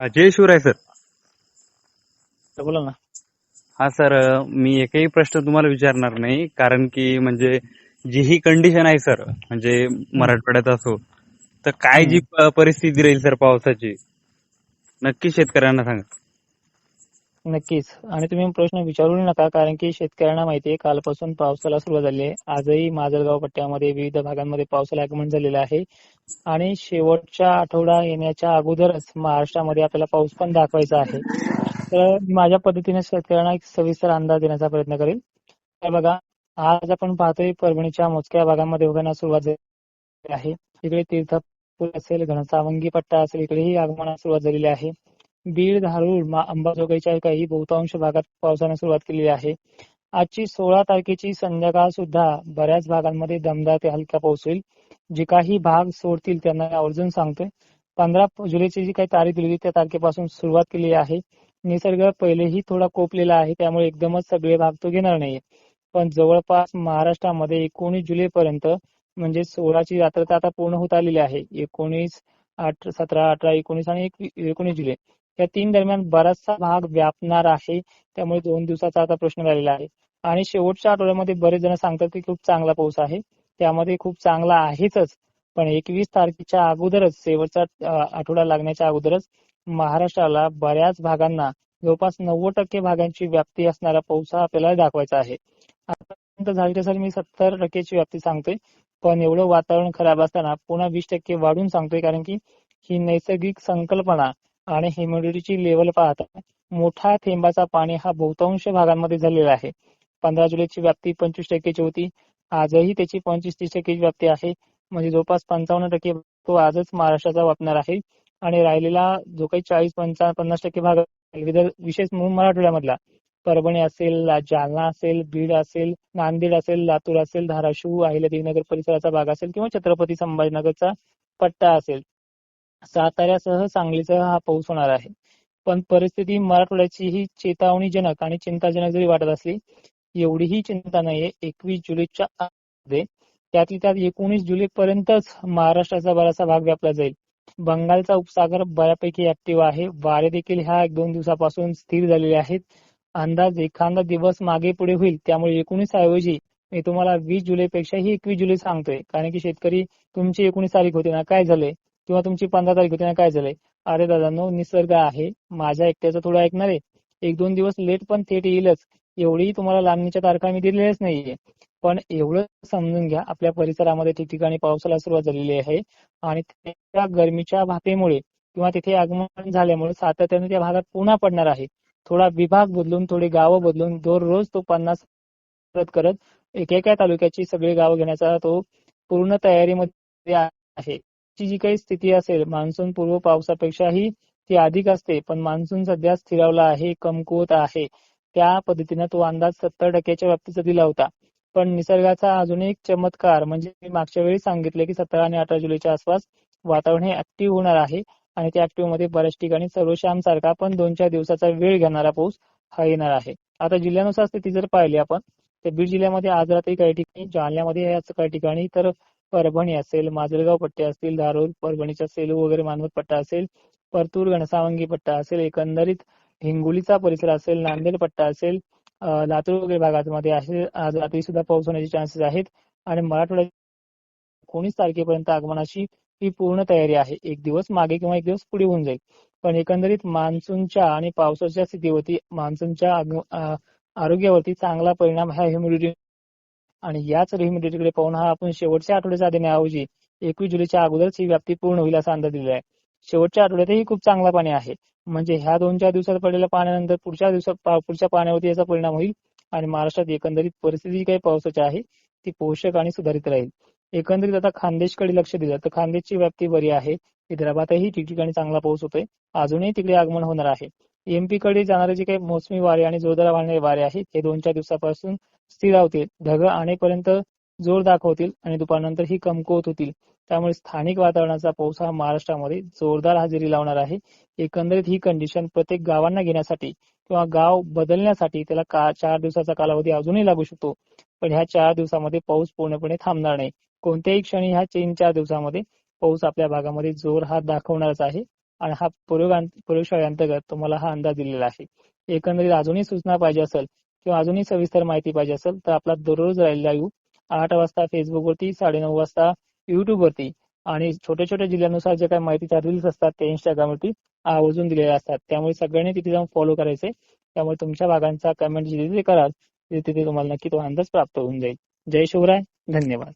जय Shivray sir. बोला ना. हा सर मी एकही प्रश्न तुम्हाला विचारणार नाही कारण की म्हणजे जी ही कंडिशन आहे सर म्हणजे मराठवाड्यात असो तर काय जी परिस्थिती राहील सर पावसाची? नक्की शेतकऱ्यांना सांगा. नक्कीच. आणि तुम्ही प्रश्न विचारू नका कारण की शेतकऱ्यांना माहिती आहे कालपासून पावसाला सुरुवात झाली आहे. आजही माजलगाव पट्ट्यामध्ये विविध भागांमध्ये पावसाला आगमन झालेलं आहे. आणि शेवटच्या आठवडा येण्याच्या अगोदरच महाराष्ट्रामध्ये आपल्याला पाऊस पण दाखवायचा आहे. तर माझ्या पद्धतीने शेतकऱ्यांना एक सविस्तर अंदाज देण्याचा प्रयत्न करेल तर बघा आज आपण पाहतोय परभणीच्या मोजक्या भागांमध्ये उगवण्यास सुरुवात झाली आहे. इकडे तीर्थपूर असेल घनसावंगी पट्टा असेल इकडेही आगमनास सुरुवात झालेली आहे. बीड धारूर अंबाजोगाईच्या काही बहुतांश भागात पावसाने सुरुवात केलेली आहे. आजची सोळा तारखेची संध्याकाळ सुद्धा बऱ्याच भागांमध्ये दमदार ते हलका पाऊस होईल. जे काही भाग सोडतील त्यांना आवर्जून सांगतोय. पंधरा जुलैची जी काही तारीख दिली त्या तारखेपासून सुरुवात केली आहे. निसर्ग पहिलेही थोडा कोपलेला आहे त्यामुळे एकदमच सगळे भाग तो घेणार नाहीये. पण जवळपास महाराष्ट्रामध्ये एकोणीस जुलै पर्यंत म्हणजे सोळाची रात्र तर आता पूर्ण होत आलेली आहे. एकोणीस आठ सतरा अठरा एकोणीस आणि एकोणीस जुलै. या तीन दरम्यान बराचसा भाग व्यापणार आहे. त्यामुळे दोन दिवसाचा आता प्रश्न राहिलेला आहे. आणि शेवटच्या आठवड्यामध्ये बरेच जण सांगतात की खूप चांगला पाऊस आहे. त्यामध्ये खूप चांगला आहेच पण एकवीस तारखेच्या अगोदरच शेवटचा आठवडा लागण्याच्या अगोदरच महाराष्ट्राला बऱ्याच भागांना जवळपास नव्वद टक्के भागांची व्याप्ती असणारा पाऊस हा आपल्याला दाखवायचा आहे. आतापर्यंत झाली सर मी सत्तर टक्केची व्याप्ती सांगतोय. पण एवढं वातावरण खराब असताना पुन्हा वीस टक्के वाढून सांगतोय. कारण की ही नैसर्गिक संकल्पना आणि ह्युमिडिटीची लेवल पाहता मोठा थेंबाचा पाणी हा बहुतांश भागांमध्ये झालेला आहे. पंधरा जुलैची व्याप्ती पंचवीस टक्केची होती. आजही त्याची पंचवीस तीस टक्केची व्याप्ती आहे. म्हणजे जवळपास पंचावन्न टक्के तो आजच महाराष्ट्राचा व्यापणार आहे. आणि राहिलेला जो काही चाळीस पंचा पन्नास टक्के भाग विशेष म्हणून मराठवाड्यामधला. परभणी असेल जालना असेल बीड असेल नांदेड असेल लातूर असेल धाराशिव अहिल्यादेवीनगर परिसराचा भाग असेल किंवा छत्रपती संभाजीनगरचा पट्टा असेल. साताऱ्यासह सांगलीसह हा पाऊस होणार आहे. पण परिस्थिती मराठवाड्याची ही चेतावणीजनक आणि चिंताजनक जरी वाटत असली एवढीही चिंता नाहीये. एकवीस जुलैच्या मध्ये त्यातली त्यात एकोणीस जुलै पर्यंतच महाराष्ट्राचा बराचसा भाग व्यापला जाईल. बंगालचा उपसागर बऱ्यापैकी ऍक्टिव्ह आहे. वारे देखील ह्या एक दोन दिवसापासून स्थिर झालेले आहेत. अंदाज एखादा दिवस मागे पुढे होईल त्यामुळे एकोणीस ऐवजी मी तुम्हाला वीस जुलै पेक्षाही एकवीस जुलै सांगतोय. कारण की शेतकरी तुमची एकोणीस तारीख होती ना काय झालंय? किंवा तुमची पंधरा तारीख होती ना काय झालंय? अरे दादांनो निसर्ग आहे. माझ्या एकट्याचं थोडं ऐकणार आहे. एक दोन दिवस लेट पण थेट येईलच. एवढी तुम्हाला लांबणीच्या तारखा मी दिलेल्याच नाहीये. पण एवढं समजून घ्या आपल्या परिसरामध्ये ठिकठिकाणी पावसाला सुरुवात झालेली आहे. आणि त्या गरमीच्या भापेमुळे किंवा तिथे आगमन झाल्यामुळे सातत्याने त्या भागात पुन्हा पडणार आहे. थोडा विभाग बदलून थोडी गावं बदलून दररोज तो पन्नास करत करत एकेका तालुक्याची सगळी गावं घेण्याचा तो पूर्ण तयारीमध्ये आहे. ची जी काही स्थिती असेल मान्सून पूर्व पावसापेक्षाही ती अधिक असते पण मान्सून सध्या स्थिरावला आहे कमकुवत आहे. त्या पद्धतीने तो अंदाज सत्तर टक्क्याच्या व्याप्तीचा दिला होता. पण निसर्गाचा अजून एक चमत्कार म्हणजे मी मागच्या वेळी सांगितले की सतरा आणि अठरा जुलैच्या आसपास वातावरण हे ऍक्टिव्ह होणार आहे आणि त्या ऍक्टिव्हमध्ये बऱ्याच ठिकाणी सर्वश्याम सारखा पण दोन चार दिवसाचा वेळ घेणारा पाऊस हा येणार आहे. आता जिल्ह्यानुसार स्थिती जर पाहिली आपण तर बीड जिल्ह्यामध्ये आज रात्री काही ठिकाणी जालन्यामध्ये काही ठिकाणी तर परभणी असेल माजलगाव पट्टे असतील धारूर परभणीचा सेलू वगैरे मानवत पट्टा असेल परतूर घनसावंगी पट्टा असेल एकंदरीत हिंगोलीचा परिसर असेल नांदेड पट्टा असेल लातूर वगैरे भागामध्ये आहे आज रात्री सुद्धा पाऊस होण्याचे चान्सेस आहेत आणि मराठवाड्यात एकोणीस तारखेपर्यंत आगमनाची ही पूर्ण तयारी आहे. एक दिवस मागे किंवा एक दिवस पुढे होऊन जाईल. पण एकंदरीत मान्सूनच्या आणि पावसाच्या स्थितीवरती मान्सूनच्या अं, आरोग्यावरती चांगला परिणाम हा ह्युमिडिटी आणि याच ह्युमिडिटीकडे पाहून हा आपण शेवटच्या आठवड्याचा देण्याऐवजी एकवीस जुलैच्या अगोदरच ही व्याप्ती पूर्ण होईल असा अंदाज दिलेला आहे. शेवटच्या आठवड्यातही खूप चांगला पाणी आहे. म्हणजे ह्या दोन चार दिवसात पडलेल्या पाण्यानंतर पुढच्या दिवसात पुढच्या पाण्यावरती याचा परिणाम होईल आणि महाराष्ट्रात एकंदरीत परिस्थिती जी काही पावसाची आहे ती पोषक आणि सुधारित राहील. एकंदरीत आता खानदेशकडे लक्ष दिलं तर खानदेशची व्याप्ती बरी आहे. विदर्भातही ठिकठिकाणी चांगला पाऊस होतोय. अजूनही तिकडे आगमन होणार आहे. एमपीकडे जाणारे जे काही मोसमी वारे आणि जोरदार वाहणारे वारे आहेत हे दोन चार दिवसापासून स्थिर होतील. ढग आणेपर्यंत जोर दाखवतील आणि दुपारनंतर ही कमकुवत होतील. त्यामुळे स्थानिक वातावरणाचा पाऊस हा महाराष्ट्रामध्ये जोरदार हजेरी लावणार आहे. एकंदरीत ही कंडिशन प्रत्येक गावांना घेण्यासाठी किंवा गाव बदलण्यासाठी त्याला का चार दिवसाचा कालावधी अजूनही लागू शकतो. पण ह्या चार दिवसामध्ये पाऊस पूर्णपणे थांबणार नाही. कोणत्याही क्षणी ह्या तीन चार दिवसामध्ये पाऊस आपल्या भागामध्ये जोर हा दाखवणारच आहे. आणि हा प्रयोग प्रयोगशाळेअंतर्गत तुम्हाला हा अंदाज दिलेला आहे. एकंदरीत अजूनही सूचना पाहिजे असेल किंवा अजूनही सविस्तर माहिती पाहिजे असेल तर आपला दररोज लाईव्ह आठ वाजता फेसबुकवरती साडेनऊ वाजता युट्यूबवरती आणि छोट्या छोट्या जिल्ह्यानुसार जे काही माहितीच्या रील्स असतात ते इंस्टाग्रामवरती आवर्जून दिलेले असतात. त्यामुळे सगळ्यांनी तिथे जाऊन फॉलो करायचे. त्यामुळे तुमच्या भागांचा कमेंट जिथे कराल तिथे तुम्हाला नक्की तो अंदाज प्राप्त होऊन जाईल. जय शिवराय. धन्यवाद.